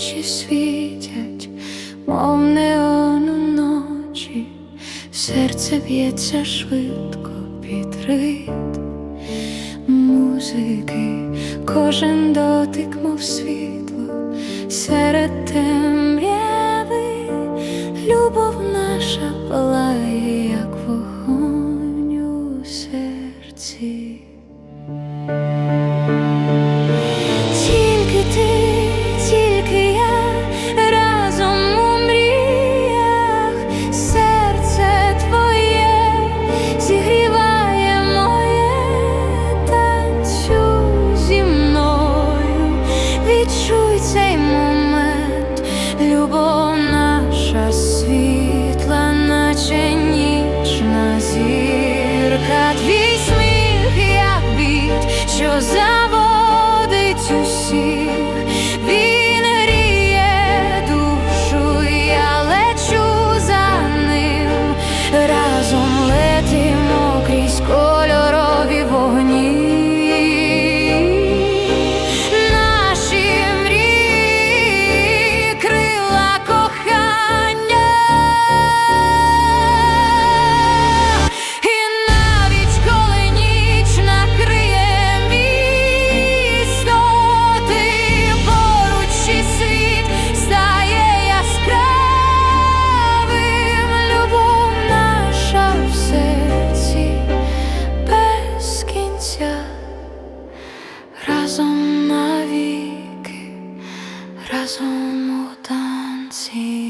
очі світять, мов неон уночі, серце б'ється швидко під ритм музики, кожен дотик, мов світло, серед темряви, любов наша палає, любов наша. разом навіки, разом у танці.